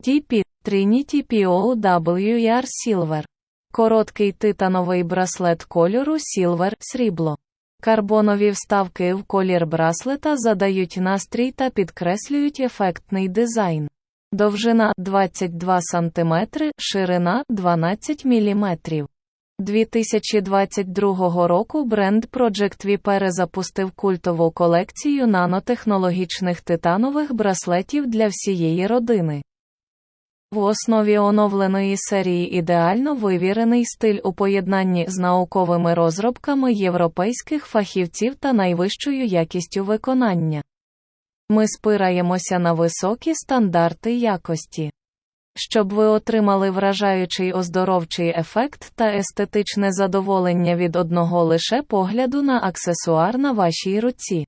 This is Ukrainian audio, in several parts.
TP Trinity POWR Silver. Короткий титановий браслет кольору Silver срібло. Карбонові вставки в колір браслета задають настрій та підкреслюють ефектний дизайн. Довжина 22 см, ширина 12 мм. 2022 року бренд Project V перезапустив культову колекцію нанотехнологічних титанових браслетів для всієї родини. В основі оновленої серії ідеально вивірений стиль у поєднанні з науковими розробками європейських фахівців та найвищою якістю виконання. Ми спираємося на високі стандарти якості. Щоб ви отримали вражаючий оздоровчий ефект та естетичне задоволення від одного лише погляду на аксесуар на вашій руці.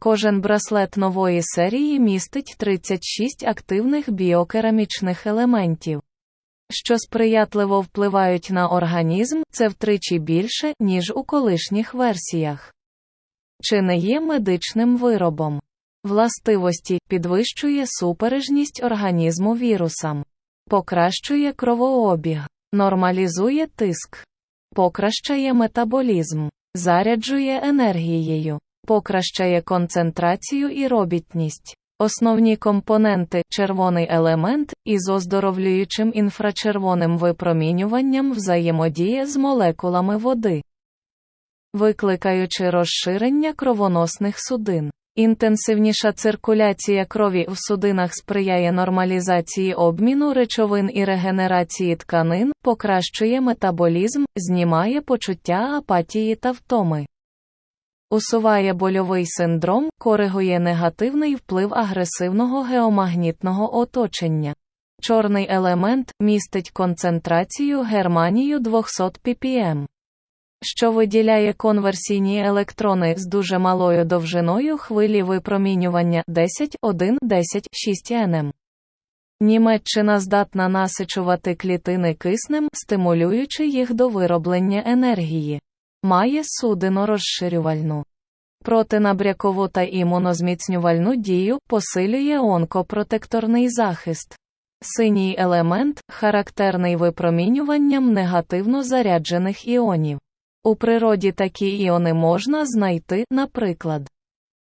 Кожен браслет нової серії містить 36 активних біокерамічних елементів, що сприятливо впливають на організм, це втричі більше, ніж у колишніх версіях. Чи не є медичним виробом? Властивості підвищує супережність організму вірусам, покращує кровообіг, нормалізує тиск, покращає метаболізм, заряджує енергією, покращає концентрацію і робітність. Основні компоненти червоний елемент із оздоровлюючим інфрачервоним випромінюванням взаємодіє з молекулами води, викликаючи розширення кровоносних судин. Інтенсивніша циркуляція крові в судинах сприяє нормалізації обміну речовин і регенерації тканин, покращує метаболізм, знімає почуття апатії та втоми. Усуває больовий синдром, коригує негативний вплив агресивного геомагнітного оточення. Чорний елемент містить концентрацію германію 200 ppm що виділяє конверсійні електрони з дуже малою довжиною хвилі випромінювання 10 1 10 6 нм. Німеччина здатна насичувати клітини киснем, стимулюючи їх до вироблення енергії. Має судино-розширювальну, протинабрякову та імунозміцнювальну дію, посилює онкопротекторний захист. Синій елемент характерний випромінюванням негативно заряджених іонів. У природі такі іони можна знайти, наприклад,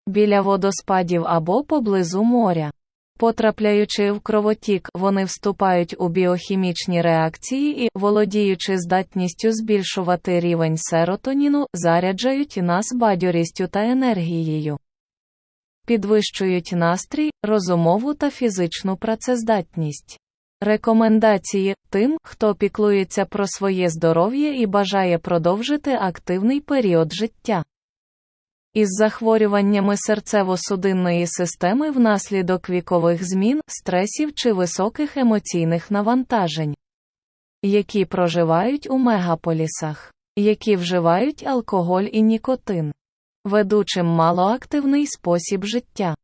біля водоспадів або поблизу моря. Потрапляючи в кровотік, вони вступають у біохімічні реакції і, володіючи здатністю збільшувати рівень серотоніну, заряджають нас бадьорістю та енергією, підвищують настрій, розумову та фізичну працездатність. Рекомендації тим, хто піклується про своє здоров'я і бажає продовжити активний період життя. Із захворюваннями серцево-судинної системи внаслідок вікових змін, стресів чи високих емоційних навантажень, які проживають у мегаполісах, які вживають алкоголь і нікотин, ведучим малоактивний спосіб життя.